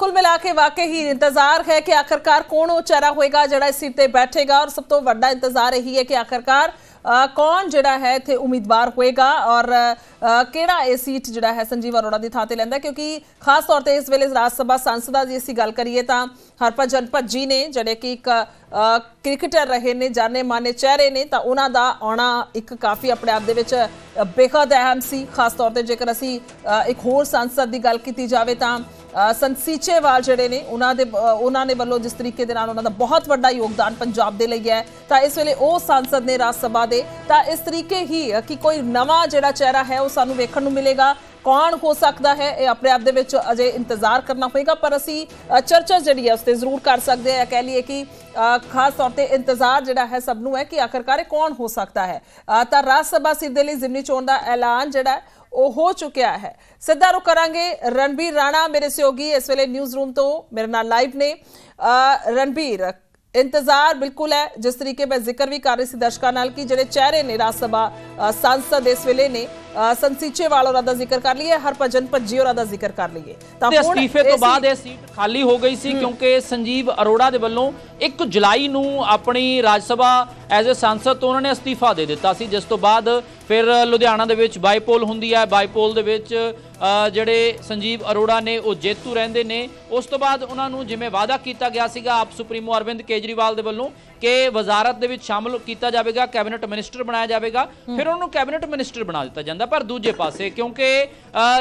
ਕੁੱਲ ਮਿਲਾ ਕੇ ਵਾਕਈ ਹੀ ਇੰਤਜ਼ਾਰ ਹੈ ਕਿ ਆਖਰਕਾਰ ਕੌਣ ਉਹ ਚਿਹਰਾ ਹੋਏਗਾ ਜਿਹੜਾ ਇਸ ਸੀਟ ਤੇ ਬੈਠੇਗਾ ਔਰ ਸਭ ਤੋਂ ਵੱਡਾ ਇੰਤਜ਼ਾਰ ਇਹੀ ਹੈ ਕਿ ਆਖਰਕਾਰ ਕੌਣ ਜਿਹੜਾ ਹੈ ਇੱਥੇ ਉਮੀਦਵਾਰ ਹੋਏਗਾ ਔਰ ਕਿਹੜਾ ਇਹ ਸੀਟ ਜਿਹੜਾ ਹੈ ਸੰਜੀਵ ਅਰੋੜਾ ਦੀ ਥਾਂ ਤੇ ਲੈਂਦਾ ਕਿਉਂਕਿ ਖਾਸ ਤੌਰ ਤੇ ਇਸ ਵੇਲੇ ਰਾਜ ਸਭਾ ਸੰਸਦਾਂ ਦੀ ਅਸੀਂ ਗੱਲ ਕਰੀਏ ਤਾਂ ਹਰਭਜਨ ਭੱਜੀ ਨੇ ਜਿਹੜੇ ਕਿ ਇੱਕ ਕ੍ਰਿਕਟਰ ਰਹੇ ਨੇ ਜਾਣੇ ਮਾਨੇ ਚਿਹਰੇ ਨੇ ਤਾਂ ਉਹਨਾਂ ਦਾ ਆਉਣਾ ਇੱਕ ਕਾਫੀ ਆਪਣੇ ਆਪ ਦੇ ਵਿੱਚ ਅ, ਬੇਹੱਦ ਅਹਿਮ ਸੀ। ਖਾਸ ਤੌਰ ਤੇ ਜੇਕਰ ਅਸੀਂ ਇੱਕ ਹੋਰ ਸੰਸਦ ਦੀ ਗੱਲ ਕੀਤੀ ਜਾਵੇ ਤਾਂ ਅ, ਜਿਹੜੇ ਨੇ ਉਹਨਾਂ ਦੇ ਉਹਨਾਂ ਨੇ ਵੱਲੋਂ ਜਿਸ ਤਰੀਕੇ ਦੇ ਨਾਲ ਉਹਨਾਂ ਦਾ ਬਹੁਤ ਵੱਡਾ ਯੋਗਦਾਨ ਪੰਜਾਬ ਦੇ ਲਈ ਹੈ ਤਾਂ ਇਸ ਵੇਲੇ ਉਹ ਸੰਸਦ ਨੇ ਰਾਜ ਸਭਾ ਦੇ ਤਾਂ ਇਸ ਤਰੀਕੇ ਹੀ ਕਿ ਕੋਈ ਨਵਾਂ ਜਿਹੜਾ ਚਿਹਰਾ ਹੈ ਉਹ ਸਾਨੂੰ ਵੇਖਣ ਨੂੰ ਮਿਲੇਗਾ। ਕੌਣ ਹੋ ਸਕਦਾ ਹੈ ਇਹ ਆਪਣੇ ਆਪ ਦੇ ਵਿੱਚ ਅਜੇ ਇੰਤਜ਼ਾਰ ਕਰਨਾ ਹੋਏਗਾ ਪਰ ਅਸੀਂ ਚਰਚਾ ਜਿਹੜੀ ਹੈ ਉਸ ਤੇ ਜ਼ਰੂਰ ਕਰ ਸਕਦੇ ਹਾਂ। ਕਹਿ ਲਈਏ ਕਿ ਖਾਸ ਤੌਰ ਤੇ ਇੰਤਜ਼ਾਰ ਜਿਹੜਾ ਹੈ ਸਭ ਨੂੰ ਹੈ ਕਿ ਆਖਰਕਾਰ ਇਹ ਕੌਣ ਹੋ ਸਕਦਾ ਹੈ। ਤਾਂ ਰਾਜ ਸਭਾ ਸੀਟ ਦੇ ਲਈ ਜ਼ਿਮਨੀ ਚੋਣ ਦਾ ਐਲਾਨ ਜਿਹੜਾ ਉਹ ਹੋ ਚੁੱਕਿਆ ਹੈ। ਸਿੱਧਾ ਰੁਕ ਕਰਾਂਗੇ ਰਣਬੀਰ ਰਾਣਾ ਮੇਰੇ ਸਹਿਯੋਗੀ ਇਸ ਵੇਲੇ ਨਿਊਜ਼ ਰੂਮ ਤੋਂ ਮੇਰੇ ਨਾਲ ਲਾਈਵ ਨੇ। ਅ, ਰਣਬੀਰ ਇੰਤਜ਼ਾਰ ਬਿਲਕੁਲ ਹੈ। ਜਿਸ ਤਰੀਕੇ ਮੈਂ ਜ਼ਿਕਰ ਵੀ ਕਰ ਰਹੀ ਸੀ ਦਰਸ਼ਕਾਂ ਨਾਲ ਕਿ ਜਿਹੜੇ ਚਿਹਰੇ ਨੇ ਰਾਜ ਸਭਾ ਅ, ਸੰਸਦ ਇਸ ਵੇਲੇ ਨੇ ਅ, ਸੰਸੀਚੇਵਾਲ ਹੋਰਾਂ ਦਾ ਜ਼ਿਕਰ ਕਰ ਲਈਏ ਹਰਭਜਨ ਭੱਜੀ ਹੋਰਾਂ ਦਾ ਜ਼ਿਕਰ ਕਰ ਲਈਏ। ਤਾਂ ਅਸਤੀਫੇ ਤੋਂ ਬਾਅਦ ਇਹ ਸੀਟ ਖਾਲੀ ਹੋ ਗਈ ਸੀ ਕਿਉਂਕਿ ਸੰਜੀਵ ਅਰੋੜਾ ਦੇ ਵੱਲੋਂ 1 ਜੁਲਾਈ ਨੂੰ ਆਪਣੀ ਰਾਜ ਸਭਾ ਐਜ਼ ਅ ਸੰਸਦ ਤੋਂ ਉਹਨਾਂ ਨੇ ਅਸਤੀਫਾ ਦੇ ਦਿੱਤਾ ਸੀ ਜਿਸ ਤੋਂ ਬਾਅਦ ਫਿਰ ਲੁਧਿਆਣਾ ਦੇ ਵਿੱਚ ਬਾਈਪੋਲ ਹੁੰਦੀ ਹੈ। ਬਾਈਪੋਲ ਦੇ ਵਿੱਚ ਜਿਹੜੇ ਸੰਜੀਵ ਅਰੋੜਾ ਨੇ ਉਹ ਜੇਤੂ ਰਹਿੰਦੇ ਨੇ। ਉਸ ਤੋਂ ਬਾਅਦ ਉਹਨਾਂ ਨੂੰ ਜਿਵੇਂ ਵਾਅਦਾ ਕੀਤਾ ਗਿਆ ਸੀਗਾ ਆਪ ਸੁਪਰੀਮੋ ਅਰਵਿੰਦ ਕੇਜਰੀਵਾਲ ਦੇ ਵੱਲੋਂ ਕਿ ਵਜ਼ਾਰਤ ਦੇ ਵਿੱਚ ਸ਼ਾਮਲ ਕੀਤਾ ਜਾਵੇਗਾ, ਕੈਬਨਿਟ ਮਿਨਿਸਟਰ ਬਣਾਇਆ ਜਾਵੇਗਾ, ਫਿਰ ਉਹਨਾਂ ਨੂੰ ਕੈਬਨਿਟ ਮਿਨਿਸਟਰ ਬਣਾ ਦਿੱਤਾ ਜਾਂਦਾ। ਪਰ ਦੂਜੇ ਪਾਸੇ, ਕਿਉਂਕਿ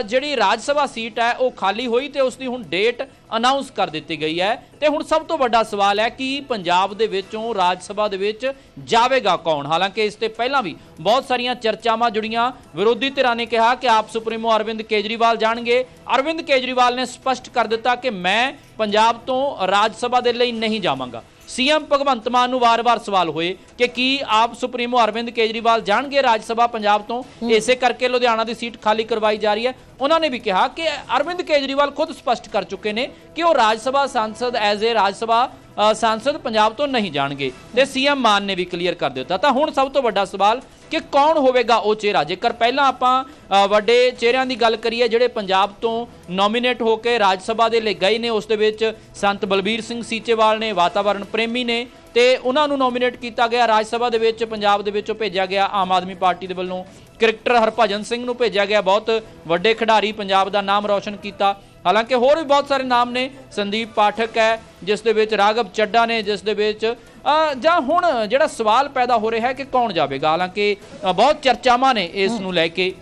ਜਿਹੜੀ ਰਾਜ ਸਭਾ ਸੀਟ ਹੈ, ਉਹ ਖਾਲੀ ਹੋਈ ਤੇ ਉਸ ਦੀ ਹੁਣ ਡੇਟ ਅਨਾਉਂਸ ਕਰ ਦਿੱਤੀ ਗਈ ਹੈ। ਤੇ ਹੁਣ ਸਭ ਤੋਂ ਵੱਡਾ ਸਵਾਲ ਹੈ ਕਿ ਪੰਜਾਬ ਦੇ ਵਿੱਚੋਂ ਰਾਜ ਸਭਾ ਦੇ ਵਿੱਚ ਜਾਵੇਗਾ ਕੌਣ? ਹਾਲਾਂਕਿ ਇਸ ਤੇ ਪਹਿਲਾਂ ਵੀ ਬਹੁਤ ਸਾਰੀਆਂ ਚਰਚਾਵਾਂ ਜੁੜੀਆਂ। ਵਿਰੋਧੀ ਧਿਰਾਂ ਨੇ ਕਿਹਾ ਕਿ ਆਪ ਸੁਪਰੀਮੋ ਅਰਵਿੰਦ ਕੇਜਰੀਵਾਲ ਜਾਣਗੇ। ਅਰਵਿੰਦ ਕੇਜਰੀਵਾਲ ਨੇ ਸਪਸ਼ਟ ਕਰ ਦਿੱਤਾ ਕਿ ਮੈਂ ਪੰਜਾਬ ਤੋਂ ਰਾਜ ਸਭਾ ਦੇ ਲਈ ਨਹੀਂ ਜਾਵਾਂਗਾ। ਸੀਐਮ ਭਗਵੰਤ ਮਾਨ ਨੂੰ ਵਾਰ-ਵਾਰ ਸਵਾਲ ਹੋਏ ਕਿ ਕੀ ਆਪ ਸੁਪਰੀਮੋ ਅਰਵਿੰਦ ਕੇਜਰੀਵਾਲ ਜਾਣਗੇ ਰਾਜ ਸਭਾ ਪੰਜਾਬ ਤੋਂ? ਇਸੇ ਕਰਕੇ ਲੁਧਿਆਣਾ ਦੀ ਸੀਟ ਖਾਲੀ ਕਰਵਾਈ ਜਾ ਰਹੀ ਹੈ। ਉਹਨਾਂ ਨੇ ਵੀ ਕਿਹਾ ਕਿ ਅਰਵਿੰਦ ਕੇਜਰੀਵਾਲ ਖੁਦ ਸਪਸ਼ਟ ਕਰ ਚੁੱਕੇ ਨੇ ਕਿ ਉਹ ਰਾਜ ਸਭਾ ਸੰਸਦ ਐਜ਼ ਏ ਰਾਜ ਸਭਾ ਸੰਸਦ ਪੰਜਾਬ ਤੋਂ ਨਹੀਂ ਜਾਣਗੇ ਤੇ ਸੀਐਮ ਮਾਨ ਨੇ ਵੀ ਕਲੀਅਰ ਕਰ ਦਿੱਤਾ। ਤਾਂ ਹੁਣ ਸਭ ਤੋਂ ਵੱਡਾ ਸਵਾਲ ਕਿ ਕੌਣ ਹੋਵੇਗਾ ਉਹ ਚਿਹਰਾ? ਜੇਕਰ ਪਹਿਲਾਂ ਆਪਾਂ ਵੱਡੇ ਚਿਹਰਿਆਂ ਦੀ ਗੱਲ ਕਰੀਏ, ਜਿਹੜੇ ਪੰਜਾਬ ਤੋਂ ਨੋਮੀਨੇਟ ਹੋ ਕੇ ਰਾਜ ਸਭਾ ਦੇ ਲਈ ਗਏ ਨੇ, ਉਸ ਦੇ ਵਿੱਚ ਸੰਤ ਬਲਬੀਰ ਸਿੰਘ ਸੀਚੇਵਾਲ ਨੇ ਵਾਤਾਵਰਣ ਪ੍ਰੇਮੀ ਨੇ ਤੇ ਉਹਨਾਂ ਨੂੰ ਨੋਮੀਨੇਟ ਕੀਤਾ ਗਿਆ। ਰਾਜ ਸਭਾ ਦੇ ਵਿੱਚ, ਪੰਜਾਬ ਦੇ ਵਿੱਚੋਂ ਭੇਜਿਆ ਗਿਆ। ਆਮ ਆਦਮੀ ਪਾਰਟੀ ਦੇ ਵੱਲੋਂ ਕ੍ਰਿਕਟਰ ਹਰਭਜਨ ਸਿੰਘ ਨੂੰ ਭੇਜਿਆ ਗਿਆ। ਬਹੁਤ ਵੱਡੇ ਖਿਡਾਰੀ ਪੰਜਾਬ ਦਾ ਨਾਮ ਰੌਸ਼ਨ ਕੀਤਾ। ਹਾਲਾਂਕਿ ਹੋਰ ਵੀ ਬਹੁਤ ਸਾਰੇ ਨਾਮ ਨੇ। ਸੰਦੀਪ ਪਾਠਕ ਹੈ ਜਿਸ ਦੇ ਵਿੱਚ ਰਾਘਵ ਚੱਡਾ ਨੇ ਜਿਸ ਦੇ ਵਿੱਚ ਅ, ਜਾਂ ਹੁਣ ਜਿਹੜਾ ਸਵਾਲ ਪੈਦਾ ਹੋ ਰਿਹਾ ਹੈ ਕਿ ਕੌਣ ਜਾਵੇਗਾ? ਹਾਲਾਂਕਿ ਬਹੁਤ ਚਰਚਾਵਾਂ ਨੇ ਇਸ ਨੂੰ ਲੈ ਕੇ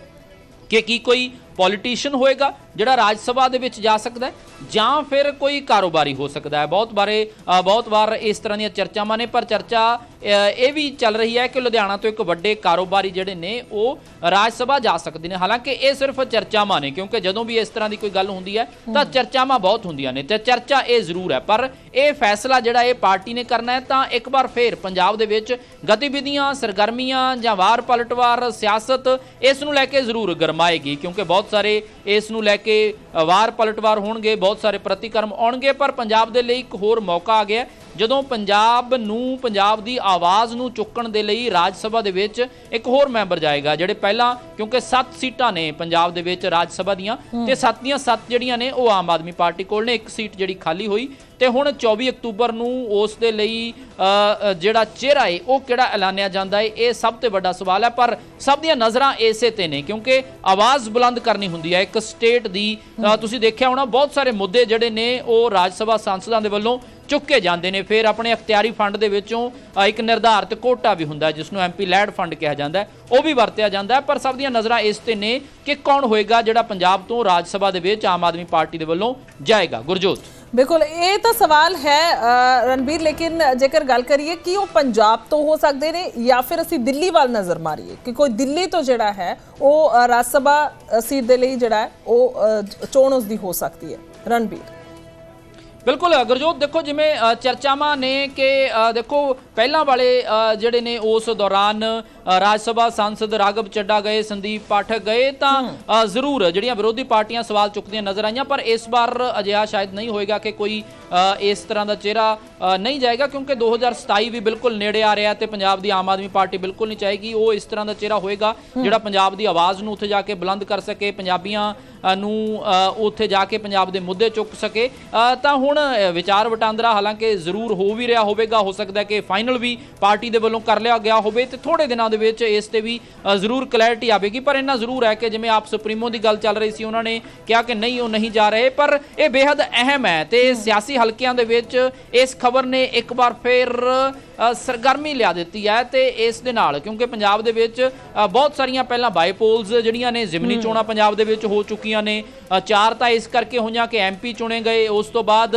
ਕਿ ਕੀ ਕੋਈ ਪੋਲੀਟੀਸ਼ੀਅਨ ਹੋਏਗਾ ਜਿਹੜਾ ਰਾਜ ਸਭਾ ਦੇ ਵਿੱਚ ਜਾ ਸਕਦਾ ਹੈ ਜਾਂ ਫਿਰ ਕੋਈ ਕਾਰੋਬਾਰੀ ਹੋ ਸਕਦਾ ਹੈ। ਬਹੁਤ ਬਾਰੇ ਬਹੁਤ ਵਾਰ ਇਸ ਤਰ੍ਹਾਂ ਦੀਆਂ ਚਰਚਾਵਾਂ ਨੇ ਪਰ ਚਰਚਾ ਇਹ ਵੀ ਚੱਲ ਰਹੀ ਹੈ ਕਿ ਲੁਧਿਆਣਾ ਤੋਂ ਇੱਕ ਵੱਡੇ ਕਾਰੋਬਾਰੀ ਜਿਹੜੇ ਨੇ ਉਹ ਰਾਜ ਸਭਾ ਜਾ ਸਕਦੇ ਨੇ। ਹਾਲਾਂਕਿ ਇਹ ਸਿਰਫ ਚਰਚਾਵਾਂ ਨੇ ਕਿਉਂਕਿ ਜਦੋਂ ਵੀ ਇਸ ਤਰ੍ਹਾਂ ਦੀ ਕੋਈ ਗੱਲ ਹੁੰਦੀ ਹੈ ਤਾਂ ਚਰਚਾਵਾਂ ਬਹੁਤ ਹੁੰਦੀਆਂ ਨੇ ਤੇ ਚਰਚਾ ਇਹ ਜ਼ਰੂਰ ਹੈ। ਪਰ ਇਹ ਫੈਸਲਾ ਜਿਹੜਾ ਇਹ ਪਾਰਟੀ ਨੇ ਕਰਨਾ ਹੈ ਤਾਂ ਇੱਕ ਵਾਰ ਫੇਰ ਪੰਜਾਬ ਦੇ ਵਿੱਚ ਗਤੀਵਿਧੀਆਂ ਸਰਗਰਮੀਆਂ ਜਾਂ ਵਾਰ ਪਲਟਵਾਰ ਸਿਆਸਤ ਇਸ ਨੂੰ ਲੈ ਕੇ ਜ਼ਰੂਰ ਗਰਮਾਏਗੀ ਕਿਉਂਕਿ ਬਹੁਤ ਬਹੁਤ ਸਾਰੇ ਇਸ ਨੂੰ ਲੈ ਕੇ ਵਾਰ ਪਲਟਵਾਰ ਹੋਣਗੇ, ਬਹੁਤ ਸਾਰੇ ਪ੍ਰਤੀਕਰਮ ਆਉਣਗੇ, ਪਰ ਪੰਜਾਬ ਦੇ ਲਈ ਇੱਕ ਹੋਰ ਮੌਕਾ ਆ ਗਿਆ। ਜਦੋਂ ਪੰਜਾਬ ਨੂੰ ਪੰਜਾਬ ਦੀ ਆਵਾਜ਼ ਨੂੰ ਚੁੱਕਣ ਦੇ ਲਈ ਰਾਜ ਸਭਾ ਦੇ ਵਿੱਚ ਇੱਕ ਹੋਰ ਮੈਂਬਰ ਜਾਏਗਾ ਜਿਹੜੇ ਪਹਿਲਾਂ ਕਿਉਂਕਿ 7 ਸੀਟਾਂ ਨੇ ਪੰਜਾਬ ਦੇ ਵਿੱਚ ਰਾਜ ਸਭਾ ਦੀਆਂ ਤੇ 7 ਦੀਆਂ 7 ਜਿਹੜੀਆਂ ਨੇ ਉਹ ਆਮ ਆਦਮੀ ਪਾਰਟੀ ਕੋਲ ਨੇ ਇੱਕ ਸੀਟ ਜਿਹੜੀ ਖਾਲੀ ਹੋਈ ਤੇ ਹੁਣ 24 ਅਕਤੂਬਰ ਨੂੰ ਉਸ ਦੇ ਲਈ ਜਿਹੜਾ ਚਿਹਰਾ ਹੈ ਉਹ ਕਿਹੜਾ ਐਲਾਨਿਆ ਜਾਂਦਾ ਹੈ ਇਹ ਸਭ ਤੋਂ ਵੱਡਾ ਸਵਾਲ ਹੈ ਪਰ ਸਭ ਦੀਆਂ ਨਜ਼ਰਾਂ ਇਸੇ ਤੇ ਨੇ ਕਿਉਂਕਿ ਆਵਾਜ਼ ਬੁਲੰਦ ਕਰਨੀ ਹੁੰਦੀ ਹੈ ਇੱਕ ਸਟੇਟ ਦੀ ਤੁਸੀਂ ਦੇਖਿਆ ਹੋਣਾ ਬਹੁਤ ਸਾਰੇ ਮੁੱਦੇ ਜਿਹੜੇ ਨੇ ਉਹ ਰਾਜ ਸਭਾ ਸੰਸਦਾਂ ਦੇ ਵੱਲੋਂ ਚੁੱਕੇ ਜਾਂਦੇ ਨੇ। ਫਿਰ ਆਪਣੇ ਅਖਤਿਆਰੀ ਫੰਡ ਦੇ ਵਿੱਚੋਂ ਇੱਕ ਨਿਰਧਾਰਤ ਕੋਟਾ ਵੀ ਹੁੰਦਾ ਜਿਸ ਨੂੰ ਐਮਪੀ ਲੈਡ ਫੰਡ ਕਿਹਾ ਜਾਂਦਾ ਉਹ ਵੀ ਵਰਤਿਆ ਜਾਂਦਾ ਪਰ ਸਭ ਦੀਆਂ ਨਜ਼ਰਾਂ ਇਸ ਤੇ ਨੇ ਕਿ ਕੌਣ ਹੋਏਗਾ ਜਿਹੜਾ ਪੰਜਾਬ ਤੋਂ ਰਾਜ ਸਭਾ ਦੇ ਵਿੱਚ ਆਮ ਆਦਮੀ ਪਾਰਟੀ ਦੇ ਵੱਲੋਂ ਜਾਏਗਾ। ਗੁਰਜੋਤ। ਬਿਲਕੁਲ, ਇਹ ਤਾਂ ਸਵਾਲ ਹੈ ਰਣਬੀਰ, ਲੇਕਿਨ ਜੇਕਰ ਗੱਲ ਕਰੀਏ ਕਿ ਉਹ ਪੰਜਾਬ ਤੋਂ ਹੋ ਸਕਦੇ ਨੇ ਜਾਂ ਫਿਰ ਅਸੀਂ ਦਿੱਲੀ ਵੱਲ ਨਜ਼ਰ ਮਾਰੀਏ, ਕਿ ਕੋਈ ਦਿੱਲੀ ਤੋਂ ਜਿਹੜਾ ਹੈ, ਉਹ ਰਾਜ ਸਭਾ ਸੀਟ ਦੇ ਲਈ ਜਿਹੜਾ ਉਹ ਚੋਣ ਉਸ ਦੀ ਹੋ ਸਕਦੀ ਹੈ। ਰਣਬੀਰ। ਬਿਲਕੁਲ ਗੁਰਜੋਤ ਦੇਖੋ ਜਿਵੇਂ ਚਰਚਾਵਾਂ ਨੇ ਕਿ ਦੇਖੋ ਪਹਿਲਾਂ ਵਾਲੇ ਜਿਹੜੇ ਨੇ ਉਸ ਦੌਰਾਨ ਰਾਜ ਸਭਾ ਸਾਂਸਦ ਰਾਗਵ ਚੱਡਾ ਗਏ ਸੰਦੀਪ ਪਾਠਕ ਗਏ ਤਾਂ ਜ਼ਰੂਰ ਜਿਹੜੀਆਂ ਵਿਰੋਧੀ ਪਾਰਟੀਆਂ ਸਵਾਲ ਚੁੱਕਦੀਆਂ ਨਜ਼ਰ ਆਈਆਂ ਪਰ ਇਸ ਵਾਰ ਅਜਿਹਾ ਸ਼ਾਇਦ ਨਹੀਂ ਹੋਏਗਾ ਕਿ ਕੋਈ ਇਸ ਤਰ੍ਹਾਂ ਦਾ ਚਿਹਰਾ ਨਹੀਂ ਜਾਏਗਾ ਕਿਉਂਕਿ 2027 ਵੀ ਬਿਲਕੁਲ ਨੇੜੇ ਆ ਰਿਹਾ ਤੇ ਪੰਜਾਬ ਦੀ ਆਮ ਆਦਮੀ ਪਾਰਟੀ ਬਿਲਕੁਲ ਨਹੀਂ ਚਾਹੇਗੀ ਉਹ ਇਸ ਤਰ੍ਹਾਂ ਦਾ ਚਿਹਰਾ ਹੋਏਗਾ ਜਿਹੜਾ ਪੰਜਾਬ ਦੀ ਆਵਾਜ਼ ਨੂੰ ਉੱਥੇ ਜਾ ਕੇ ਬੁਲੰਦ ਕਰ ਸਕੇ ਪੰਜਾਬੀਆਂ ਨੂੰ ਉੱਥੇ ਜਾ ਕੇ ਪੰਜਾਬ ਦੇ ਮੁੱਦੇ ਚੁੱਕ ਸਕੇ। ਤਾਂ ਹੁਣ ਅ, ਵਿਚਾਰ ਵਟਾਂਦਰਾ ਹਾਲਾਂਕਿ ਜ਼ਰੂਰ ਹੋ ਵੀ ਰਿਹਾ ਹੋਵੇਗਾ ਹੋ ਸਕਦਾ ਹੈ ਕਿ ਫਾਈਨਲ ਵੀ ਪਾਰਟੀ ਦੇ ਵੱਲੋਂ ਕਰ ਲਿਆ ਗਿਆ ਹੋਵੇ ਤੇ ਥੋੜੇ ਦਿਨਾਂ ਦੇ ਵਿੱਚ ਇਸ ਤੇ ਵੀ ਜ਼ਰੂਰ ਕਲੈਰਿਟੀ ਆਵੇਗੀ। ਪਰ ਇੰਨਾ ਜ਼ਰੂਰ ਹੈ ਕਿ ਜਿਵੇਂ ਆਪ ਸੁਪਰੀਮੋ ਦੀ ਗੱਲ ਚੱਲ ਰਹੀ ਸੀ ਉਹਨਾਂ ਨੇ ਕਿਹਾ ਕਿ ਨਹੀਂ ਉਹ ਨਹੀਂ ਜਾ ਰਹੇ ਪਰ ਇਹ ਬੇहद ਅਹਿਮ ਹੈ ਤੇ ਸਿਆਸੀ ਹਲਕਿਆਂ ਦੇ ਵਿੱਚ ਇਸ ਖਬਰ ਨੇ ਇੱਕ ਵਾਰ ਫਿਰ ਸਰਗਰਮੀ ਲਿਆ ਦਿੱਤੀ ਹੈ ਤੇ ਇਸ ਦੇ ਨਾਲ ਕਿਉਂਕਿ ਪੰਜਾਬ ਦੇ ਵਿੱਚ ਬਹੁਤ ਸਾਰੀਆਂ ਪਹਿਲਾਂ ਬਾਈ ਪੋਲਸ ਜਿਹੜੀਆਂ ਨੇ ਜ਼ਿਮਨੀ ਚੋਣਾਂ ਪੰਜਾਬ ਦੇ ਵਿੱਚ ਹੋ ਚੁੱਕੀਆਂ ਨੇ ਚਾਰ ਤਾਂ ਇਸ ਕਰਕੇ ਹੋਈਆਂ ਕਿ ਐਮਪੀ ਚੁਣੇ ਗਏ ਉਸ ਤੋਂ ਬਾਅਦ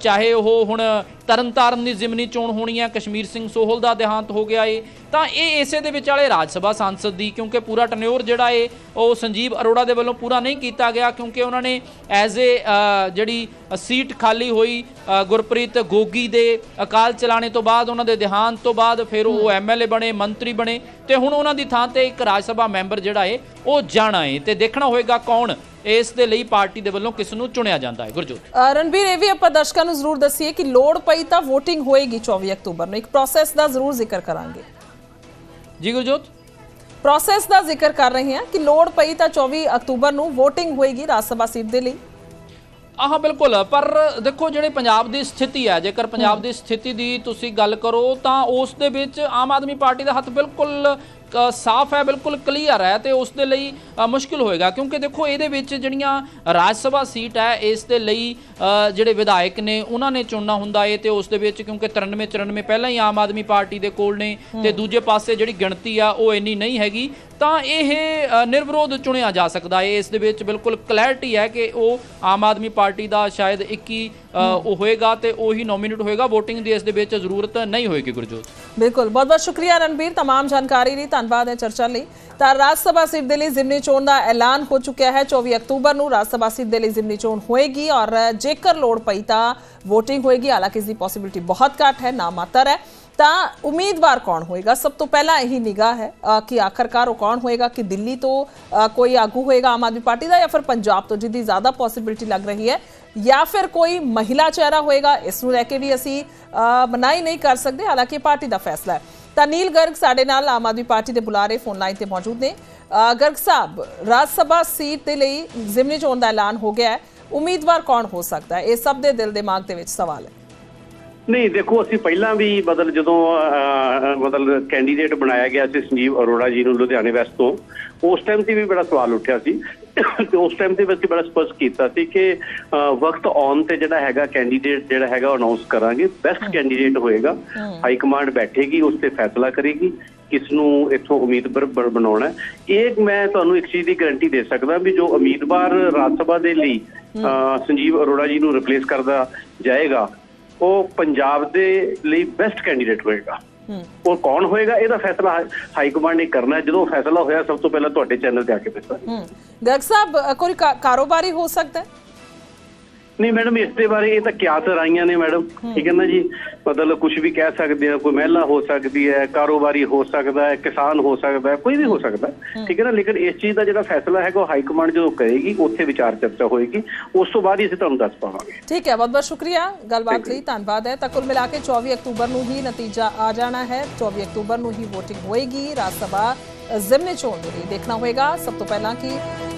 ਚਾਹੇ ਉਹ ਹੁਣ ਤਰਨਤਾਰਨ ਦੀ ਜ਼ਿਮਨੀ ਚੋਣ ਹੋਣੀ ਹੈ ਕਸ਼ਮੀਰ ਸਿੰਘ ਸੋਹਲ ਦਾ ਦੇਹਾਂਤ ਹੋ ਗਿਆ ਏ ਤਾਂ ਇਹ ਇਸੇ ਦੇ ਵਿੱਚ ਵਾਲੇ ਰਾਜ ਸਭਾ ਸੰਸਦ ਦੀ ਕਿਉਂਕਿ ਪੂਰਾ ਟਨਿਓਰ ਜਿਹੜਾ ਏ ਉਹ ਸੰਜੀਵ ਅਰੋੜਾ ਦੇ ਵੱਲੋਂ ਪੂਰਾ ਨਹੀਂ ਕੀਤਾ ਗਿਆ ਕਿਉਂਕਿ ਉਹਨਾਂ ਨੇ ਐਜ਼ ਏ ਜਿਹੜੀ ਸੀਟ ਖਾਲੀ ਹੋਈ ਗੁਰਪ੍ਰੀਤ ਗੋਗੀ ਦੇ ਅਕਾਲ ਚਲਾਣੇ ਤੋਂ ਬਾਅਦ ਉਹਨਾਂ ਦੇ ਦੇਹਾਂਤ ਤੋਂ ਬਾਅਦ ਫਿਰ ਉਹ ਐਮਐਲਏ ਬਣੇ ਮੰਤਰੀ ਬਣੇ ਤੇ ਹੁਣ ਉਹਨਾਂ ਦੀ ਥਾਂ ਤੇ ਇੱਕ ਰਾਜ ਸਭਾ ਮੈਂਬਰ ਜਿਹੜਾ ਏ ਉਹ ਜਾਣਾ ਏ ਤੇ ਦੇਖਣਾ ਹੋਏਗਾ ਕੌਣ ਇਸ ਦੇ ਲਈ ਪਾਰਟੀ ਦੇ ਵੱਲੋਂ ਕਿਸ ਨੂੰ ਚੁਣਿਆ ਜਾਂਦਾ ਹੈ ਗੁਰਜੋਤ। ਅ, ਰਣਬੀਰ ਇਹ ਵੀ ਆਪਾਂ ਦਰਸ਼ਕਾਂ ਨੂੰ ਜ਼ਰੂਰ ਦੱਸੀਏ ਕਿ ਲੋੜ ਪਈ ਤਾਂ VOTING ਹੋਏਗੀ 24 ਅਕਤੂਬਰ ਨੂੰ। ਇੱਕ ਪ੍ਰੋਸੈਸ ਦਾ ਜ਼ਰੂਰ ਜ਼ਿਕਰ ਕਰਾਂਗੇ। ਜੀ ਗੁਰਜੋਤ? ਪ੍ਰੋਸੈਸ ਦਾ ਜ਼ਿਕਰ ਕਰ ਰਹੇ ਹਾਂ ਕਿ ਲੋੜ ਪਈ ਤਾਂ 24 ਅਕਤੂਬਰ ਨੂੰ VOTING ਹੋਏਗੀ ਰਾਜ ਸਭਾ ਸੀਟ ਦੇ ਲਈ। ਆਹ ਬਿਲਕੁਲ ਪਰ ਦੇਖੋ ਜਿਹੜੇ ਪੰਜਾਬ ਦੀ ਸਥਿਤੀ ਹੈ ਜੇਕਰ ਪੰਜਾਬ ਦੀ ਸਥਿਤੀ ਦੀ ਤੁਸੀਂ ਗੱਲ ਕਰੋ ਤਾਂ ਉਸ ਦੇ ਵਿੱਚ ਆਮ ਆਦਮੀ ਪਾਰਟੀ ਦਾ ਹੱਥ ਬਿਲਕੁਲ ਸਾਫ਼ ਹੈ ਬਿਲਕੁਲ ਕਲੀਅਰ ਹੈ ਤੇ ਉਸ ਦੇ ਲਈ ਮੁਸ਼ਕਿਲ ਹੋਏਗਾ। ਕਿਉਂਕਿ ਦੇਖੋ ਇਹਦੇ ਵਿੱਚ ਜਿਹੜੀਆਂ ਰਾਜ ਸਭਾ ਸੀਟ ਹੈ ਇਸ ਦੇ ਲਈ ਜਿਹੜੇ ਵਿਧਾਇਕ ਨੇ ਉਹਨਾਂ ਨੇ ਚੁਣਨਾ ਹੁੰਦਾ ਏ ਤੇ ਉਸ ਦੇ ਵਿੱਚ ਕਿਉਂਕਿ 93 94 ਪਹਿਲਾਂ ਹੀ ਆਮ ਆਦਮੀ ਪਾਰਟੀ ਦੇ ਕੋਲ ਨੇ ਤੇ ਦੂਜੇ ਪਾਸੇ ਜਿਹੜੀ ਗਿਣਤੀ ਆ ਉਹ ਇੰਨੀ ਨਹੀਂ ਹੈਗੀ। ਤਾਂ ਇਹ ਅ, ਨਿਰਵਿਰੋਧ ਚੁਣਿਆ ਜਾ ਸਕਦਾ ਹੈ ਇਸ ਦੇ ਵਿੱਚ ਬਿਲਕੁਲ ਕਲੈਰਿਟੀ ਹੈ ਕਿ ਉਹ ਆਮ ਆਦਮੀ ਪਾਰਟੀ ਦਾ ਸ਼ਾਇਦ 21 ਅ, ਉਹ ਹੋਏਗਾ ਤੇ ਉਹੀ ਨੋਮੀਨੇਟ ਹੋਏਗਾ VOTING ਦੀ ਇਸ ਦੇ ਵਿੱਚ ਜ਼ਰੂਰਤ ਨਹੀਂ ਹੋਏਗੀ ਗੁਰਜੋਤ ਬਿਲਕੁਲ ਬਹੁਤ ਬਹੁਤ ਸ਼ੁਕਰੀਆ ਰਣਬੀਰ तमाम ਜਾਣਕਾਰੀ ਲਈ ਧੰਨਵਾਦ ਹੈ ਚਰਚਾ ਲਈ ਤਾਂ ਰਾਜ ਸਭਾ ਸੀਟ ਦੇ ਲਈ ਜ਼ਿਮਨੀ ਚੋਣ ਦਾ ਐਲਾਨ ਹੋ ਚੁੱਕਿਆ ਹੈ 24 ਅਕਤੂਬਰ ਨੂੰ ਰਾਜ ਸਭਾ ਸੀਟ ਦੇ ਲਈ ਜ਼ਿਮਨੀ ਚੋਣ ਹੋਏਗੀ ਔਰ ਜੇਕਰ ਲੋੜ ਪਈ ਤਾਂ VOTING ਹੋਏਗੀ ਹਾਲਾਂਕਿ ਇਸ ਦੀ ਪੋਸਿਬਿਲਿਟੀ ਬਹੁਤ ਘੱਟ ਹੈ ਨਾ ਮਾਤਰ ਹੈ ਤਾਂ ਉਮੀਦਵਾਰ ਕੌਣ ਹੋਏਗਾ? ਸਭ ਤੋਂ ਪਹਿਲਾਂ ਇਹੀ ਨਿਗਾਹ ਹੈ ਕਿ ਆਖਰਕਾਰ ਉਹ ਕੌਣ ਹੋਏਗਾ? ਕਿ ਦਿੱਲੀ ਤੋਂ ਕੋਈ ਆਗੂ ਹੋਏਗਾ ਆਮ ਆਦਮੀ ਪਾਰਟੀ ਦਾ ਜਾਂ ਫਿਰ ਪੰਜਾਬ ਤੋਂ ਜਿਹਦੀ ਜ਼ਿਆਦਾ ਪੋਸਿਬਿਲਿਟੀ ਲੱਗ ਰਹੀ ਹੈ? ਜਾਂ ਫਿਰ ਕੋਈ ਮਹਿਲਾ ਚਿਹਰਾ ਹੋਏਗਾ? ਇਸ ਨੂੰ ਲੈ ਕੇ ਵੀ ਅਸੀਂ ਅ, ਮਨਾਹੀ ਨਹੀਂ ਕਰ ਸਕਦੇ ਹਾਲਾਂਕਿ ਪਾਰਟੀ ਦਾ ਫੈਸਲਾ ਹੈ। ਤਾਂ ਨੀਲ ਗਰਗ ਸਾਡੇ ਨਾਲ ਆਮ ਆਦਮੀ ਪਾਰਟੀ ਦੇ ਬੁਲਾਰੇ ਫੋਨ ਲਾਈਨ ਤੇ ਮੌਜੂਦ ਨੇ। ਗਰਗ ਸਾਹਿਬ ਰਾਜ ਸਭਾ ਸੀਟ ਦੇ ਲਈ ਜ਼ਿਮਨੀ ਚੋਣ ਦਾ ਐਲਾਨ ਹੋ ਗਿਆ ਹੈ। ਉਮੀਦਵਾਰ ਕੌਣ ਹੋ ਸਕਦਾ ਹੈ? ਇਹ ਸਭ ਦੇ ਦਿਲ ਦਿਮਾਗ ਦੇ ਵਿੱਚ ਸਵਾਲ ਹੈ। ਨਹੀਂ ਦੇਖੋ ਅਸੀਂ ਪਹਿਲਾਂ ਵੀ ਮਤਲਬ ਜਦੋਂ ਮਤਲਬ ਕੈਂਡੀਡੇਟ ਬਣਾਇਆ ਗਿਆ ਸੀ ਸੰਜੀਵ ਅਰੋੜਾ ਜੀ ਨੂੰ ਲੁਧਿਆਣੇ ਵੈਸਟ ਤੋਂ ਉਸ ਟਾਈਮ ਤੇ ਵੀ ਬੜਾ ਸਵਾਲ ਉੱਠਿਆ ਸੀ। ਤੇ ਉਸ ਟਾਈਮ ਤੇ ਵੀ ਅਸੀਂ ਬੜਾ ਸਪਸ਼ਟ ਕੀਤਾ ਸੀ ਕਿ ਵਕਤ ਆਉਣ ਤੇ ਜਿਹੜਾ ਹੈਗਾ ਕੈਂਡੀਡੇਟ ਜਿਹੜਾ ਹੈਗਾ ਅਨਾਉਂਸ ਕਰਾਂਗੇ। ਬੈਸਟ ਕੈਂਡੀਡੇਟ ਹੋਏਗਾ। ਹਾਈ ਕਮਾਂਡ ਬੈਠੇਗੀ ਉਸ ਤੇ ਫੈਸਲਾ ਕਰੇਗੀ ਕਿਸ ਨੂੰ ਇੱਥੋਂ ਉਮੀਦਵਾਰ ਬਣਾਉਣਾ। ਇਹ ਮੈਂ ਤੁਹਾਨੂੰ ਇੱਕ ਚੀਜ਼ ਦੀ ਗਾਰੰਟੀ ਦੇ ਸਕਦਾ ਵੀ ਜੋ ਉਮੀਦਵਾਰ ਰਾਜ ਸਭਾ ਦੇ ਲਈ ਸੰਜੀਵ ਅਰੋੜਾ ਜੀ ਨੂੰ ਰਿਪਲੇਸ ਕਰਦਾ ਜਾਏਗਾ ਉਹ ਪੰਜਾਬ ਦੇ ਲਈ ਬੈਸਟ ਕੈਂਡੀਡੇਟ ਹੋਏਗਾ। ਉਹ ਕੌਣ ਹੋਏਗਾ? ਇਹਦਾ ਫੈਸਲਾ ਹਾਈ- ਕਮਾਂਡ ਨੇ ਕਰਨਾ ਹੈ। ਜਦੋਂ ਫੈਸਲਾ ਹੋਇਆ ਸਭ ਤੋਂ ਪਹਿਲਾਂ ਤੁਹਾਡੇ ਚੈਨਲ ਤੇ ਆ ਕੇ ਦੱਸਾਂ ਹੂੰ। ਗਰਗ ਸਾਹਿਬ ਕੋਈ ਕਾਰੋਬਾਰੀ ਹੋ ਸਕਦਾ ਹੈ? ਨਹੀਂ ਮੈਡਮ ਇਸ ਦੇ ਬਾਰੇ ਇਹ ਤਾਂ ਕਿਆਸ ਰਾਈਆਂ ਨੇ ਮੈਡਮ। ਠੀਕ ਹੈ ਨਾ ਜੀ? ਮਤਲਬ ਕੁਝ ਵੀ ਕਹਿ ਸਕਦੇ ਆ ਕੋਈ ਮਹਿਲਾ ਹੋ ਸਕਦੀ ਹੈ ਕਾਰੋਬਾਰੀ ਹੋ ਸਕਦਾ ਹੈ ਕਿਸਾਨ ਹੋ ਸਕਦਾ ਹੈ ਕੋਈ ਵੀ ਹੋ ਸਕਦਾ ਠੀਕ ਹੈ ਨਾ? ਲੇਕਿਨ ਇਸ ਚੀਜ਼ ਦਾ ਜਿਹੜਾ ਫੈਸਲਾ ਹੈਗਾ ਉਹ ਹਾਈ ਕਮਾਂਡ ਜਦੋਂ ਕਰੇਗੀ ਉੱਥੇ ਵਿਚਾਰ ਚਰਚਾ ਹੋਏਗੀ। ਉਸ ਤੋਂ ਬਾਅਦ ਹੀ ਅਸੀਂ ਤੁਹਾਨੂੰ ਦੱਸ ਪਾਵਾਂਗੇ। ਠੀਕ ਹੈ ਬਹੁਤ ਬਹੁਤ ਸ਼ੁਕਰੀਆ। ਗੱਲਬਾਤ ਲਈ ਧੰਨਵਾਦ ਹੈ। ਤਾਂ ਕੁੱਲ ਮਿਲਾ ਕੇ 24 ਅਕਤੂਬਰ ਨੂੰ ਹੀ ਨਤੀਜਾ ਆ ਜਾਣਾ ਹੈ। 24 ਅਕਤੂਬਰ ਨੂੰ ਹੀ VOTING ਹੋਏਗੀ। ਰਾਜ ਸਭਾ ਜ਼ਿਮਨੀ ਚੋਣ ਦੇ ਲਈ ਦੇਖਣਾ ਹੋਏਗਾ। ਸਭ ਤੋਂ ਪਹਿਲਾਂ ਕਿ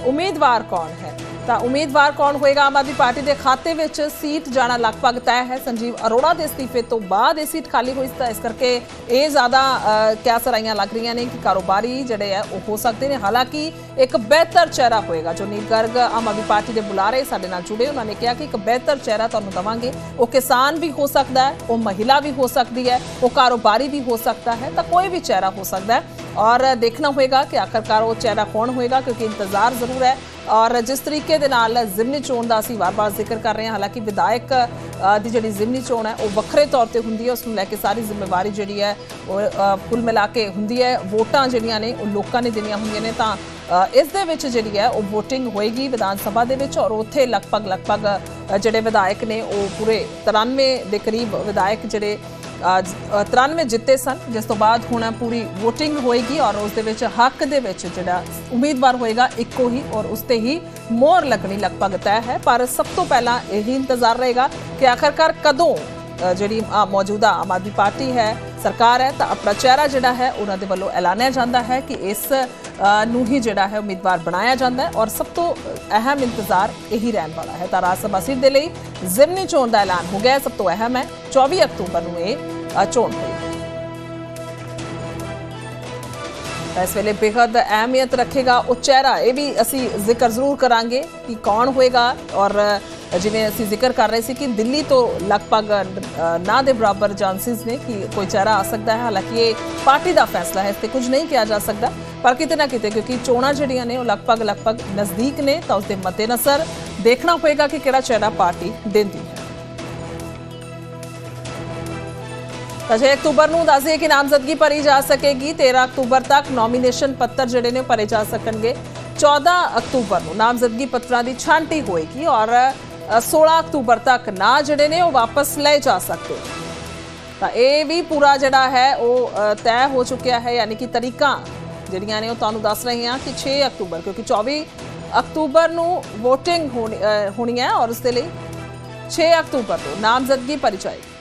ਉਮੀਦਵਾਰ ਕੌਣ ਹੈ? ਤਾਂ ਉਮੀਦਵਾਰ ਕੌਣ ਹੋਏਗਾ? ਆਮ ਆਦਮੀ ਪਾਰਟੀ ਦੇ ਖਾਤੇ ਵਿੱਚ ਸੀਟ ਜਾਣਾ ਲਗਭਗ ਤੈਅ ਹੈ। ਸੰਜੀਵ ਅਰੋੜਾ ਦੇ ਅਸਤੀਫੇ ਤੋਂ ਬਾਅਦ ਇਹ ਸੀਟ ਖਾਲੀ ਹੋਈ ਤਾਂ ਇਸ ਕਰਕੇ ਇਹ ਜ਼ਿਆਦਾ ਅ, ਕਿਆ ਸਰਾਈਆਂ ਲੱਗ ਰਹੀਆਂ ਨੇ ਕਿ ਕਾਰੋਬਾਰੀ ਜਿਹੜੇ ਹੈ ਉਹ ਹੋ ਸਕਦੇ ਨੇ। ਹਾਲਾਂਕਿ ਇੱਕ ਬਿਹਤਰ ਚਿਹਰਾ ਹੋਏਗਾ। ਜੋ ਨੀਲ ਗਰਗ ਆਮ ਆਦਮੀ ਪਾਰਟੀ ਦੇ ਬੁਲਾਰੇ ਸਾਡੇ ਨਾਲ ਜੁੜੇ ਉਹਨਾਂ ਨੇ ਕਿਹਾ ਕਿ ਇੱਕ ਬਿਹਤਰ ਚਿਹਰਾ ਤੁਹਾਨੂੰ ਦਵਾਂਗੇ। ਉਹ ਕਿਸਾਨ ਵੀ ਹੋ ਸਕਦਾ ਹੈ ਉਹ ਮਹਿਲਾ ਵੀ ਹੋ ਸਕਦੀ ਹੈ ਉਹ ਕਾਰੋਬਾਰੀ ਵੀ ਹੋ ਸਕਦਾ ਹੈ ਤਾਂ ਕੋਈ ਵੀ ਚਿਹਰਾ ਹੋ ਸਕਦਾ ਹੈ। ਔਰ ਦੇਖਣਾ ਹੋਏਗਾ ਕਿ ਆਖਰਕਾਰ ਉਹ ਚਿਹਰਾ ਕੌਣ ਹੋਏਗਾ ਕਿਉਂਕਿ ਇੰਤਜ਼ਾਰ ਜ਼ਰੂਰ ਹੈ। ਔਰ ਜਿਸ ਤਰੀਕੇ ਦੇ ਨਾਲ ਜ਼ਿਮਨੀ ਚੋਣ ਦਾ ਅਸੀਂ ਵਾਰ-ਵਾਰ ਜ਼ਿਕਰ ਕਰ ਰਹੇ ਹਾਂ, ਹਾਲਾਂਕਿ ਵਿਧਾਇਕ ਦੀ ਜਿਹੜੀ ਜ਼ਿਮਨੀ ਚੋਣ ਹੈ, ਉਹ ਵੱਖਰੇ ਤੌਰ ਤੇ ਹੁੰਦੀ ਹੈ, ਉਸ ਨੂੰ ਲੈ ਕੇ ਸਾਰੀ ਜ਼ਿੰਮੇਵਾਰੀ ਜਿਹੜੀ ਹੈ, ਉਹ ਕੁੱਲ ਮਿਲਾ ਕੇ ਹੁੰਦੀ ਹੈ। ਵੋਟਾਂ ਜਿਹੜੀਆਂ ਨੇ, ਉਹ ਲੋਕਾਂ ਨੇ ਦੇਣੀਆਂ ਹੁੰਦੀਆਂ ਨੇ, ਤਾਂ ਇਸ ਦੇ ਵਿੱਚ ਜਿਹੜੀ ਹੈ, ਉਹ VOTING ਹੋਏਗੀ ਵਿਧਾਨ ਸਭਾ ਦੇ ਵਿੱਚ ਔਰ ਉੱਥੇ ਲਗਭਗ ਲਗਭਗ ਜਿਹੜੇ ਵਿਧਾਇਕ ਨੇ, ਉਹ ਪੂਰੇ 93 ਦੇ ਕਰੀਬ ਵਿਧਾਇਕ ਜਿਹੜੇ 93 ਜਿੱਤੇ ਸਨ, ਜਿਸ ਤੋਂ ਬਾਅਦ ਹੁਣ ਪੂਰੀ VOTING ਹੋਏਗੀ ਔਰ ਉਸ ਦੇ ਵਿੱਚ ਹੱਕ ਦੇ ਵਿੱਚ ਜਿਹੜਾ ਉਮੀਦਵਾਰ ਹੋਏਗਾ ਇੱਕੋ ਹੀ ਔਰ ਉਸ ਤੇ ਹੀ ਮੋਹਰ ਲੱਗਣੀ ਲਗਭਗ ਤੈਅ ਹੈ। ਪਰ ਸਭ ਤੋਂ ਪਹਿਲਾਂ ਇਹੀ ਇੰਤਜ਼ਾਰ ਰਹੇਗਾ ਕਿ ਆਖਰਕਾਰ ਕਦੋਂ ਜਿਹੜੀ ਮੌਜੂਦਾ ਆਮ ਆਦਮੀ ਪਾਰਟੀ ਹੈ, ਸਰਕਾਰ ਹੈ, ਤਾਂ ਆਪਣਾ ਚਿਹਰਾ ਜਿਹੜਾ ਹੈ ਉਹਨਾਂ ਦੇ ਵੱਲੋਂ ਐਲਾਨਿਆ ਜਾਂਦਾ ਹੈ ਕਿ ਇਸ ਨੂੰ ਹੀ ਜਿਹੜਾ ਹੈ ਉਮੀਦਵਾਰ ਬਣਾਇਆ ਜਾਂਦਾ ਹੈ ਔਰ ਸਭ ਤੋਂ ਅਹਿਮ ਇੰਤਜ਼ਾਰ ਇਹੀ ਰਹਿਣ ਵਾਲਾ ਹੈ। ਤਾਂ ਰਾਜ ਸਭਾ ਸੀਟ ਦੇ ਲਈ ਜ਼ਿਮਨੀ ਚੋਣ ਦਾ ਐਲਾਨ ਹੋ ਗਿਆ ਸਭ ਤੋਂ ਅਹਿਮ ਹੈ 24 ਅਕਤੂਬਰ ਨੂੰ ਇਹ ਚੋਣ ਹੋਏਗੀ ਤਾਂ ਇਸ ਵੇਲੇ ਬੇहद ਅਹਿਮੀਅਤ ਰੱਖੇਗਾ ਉਹ ਚਿਹਰਾ। ਇਹ ਵੀ ਅਸੀਂ ਜ਼ਿਕਰ ਜ਼ਰੂਰ ਕਰਾਂਗੇ ਕਿ ਕੌਣ ਹੋਏਗਾ ਔਰ ਜਿਵੇਂ ਅਸੀਂ ਜ਼ਿਕਰ ਕਰ ਰਹੇ ਸੀ ਕਿ ਦਿੱਲੀ ਤੋਂ ਲਗਭਗ ਨਾ ਦੇ ਬਰਾਬਰ ਚਾਂਸਸ ਨੇ ਕਿ ਕੋਈ ਚਿਹਰਾ ਆ ਸਕਦਾ ਹੈ। ਹਾਲਾਂਕਿ ਇਹ ਪਾਰਟੀ ਦਾ ਫੈਸਲਾ ਹੈ, ਇਸ ਤੇ ਕੁਝ ਨਹੀਂ ਕਿਹਾ ਜਾ ਸਕਦਾ। ਪਰ ਕਿਤੇ ਨਾ ਕਿਤੇ ਕਿਉਂਕਿ ਚੋਣਾਂ ਜਿਹੜੀਆਂ ਨੇ ਉਹ ਲਗਭਗ ਲਗਭਗ ਨਜ਼ਦੀਕ ਨੇ ਤਾਂ ਉਸ ਦੇ ਮੱਦੇਨਜ਼ਰ ਦੇਖਣਾ ਹੋਏਗਾ ਕਿ ਕਿਹੜਾ ਚਿਹਰਾ ਪਾਰਟੀ ਦਿੰਦੀ ਹੈ। ਤਾਂ 6 ਅਕਤੂਬਰ ਨੂੰ ਦੱਸ ਦਈਏ ਕਿ ਨਾਮਜ਼ਦਗੀ ਭਰੀ ਜਾ ਸਕੇਗੀ 13 ਅਕਤੂਬਰ ਤੱਕ ਨੋਮੀਨੇਸ਼ਨ ਪੱਤਰ ਜਿਹੜੇ ਨੇ ਉਹ ਭਰੇ ਜਾ ਸਕਣਗੇ। 14 ਅਕਤੂਬਰ ਨੂੰ ਨਾਮਜ਼ਦਗੀ ਪੱਤਰਾਂ ਦੀ ਛਾਂਟੀ ਹੋਏਗੀ ਔਰ ਅ, 16 ਅਕਤੂਬਰ ਤੱਕ ਨਾਂ ਜਿਹੜੇ ਨੇ ਉਹ ਵਾਪਸ ਲਏ ਜਾ ਸਕਦੇ। ਤਾਂ ਇਹ ਵੀ ਪੂਰਾ ਜਿਹੜਾ ਹੈ ਉਹ ਤੈਅ ਹੋ ਚੁੱਕਿਆ ਹੈ ਯਾਨੀ ਕਿ ਤਰੀਕਾਂ ਜਿਹੜੀਆਂ ਨੇ ਉਹ ਤੁਹਾਨੂੰ ਦੱਸ ਰਹੇ ਹਾਂ ਕਿ 6 ਅਕਤੂਬਰ ਕਿਉਂਕਿ 24 ਅਕਤੂਬਰ ਨੂੰ VOTING ਹੋਣੀ ਹੋਣੀ ਹੈ ਔਰ ਉਸ ਦੇ ਲਈ 6 ਅਕਤੂਬਰ ਨੂੰ ਨਾਮਜ਼ਦਗੀ ਭਰੀ ਜਾਏਗੀ।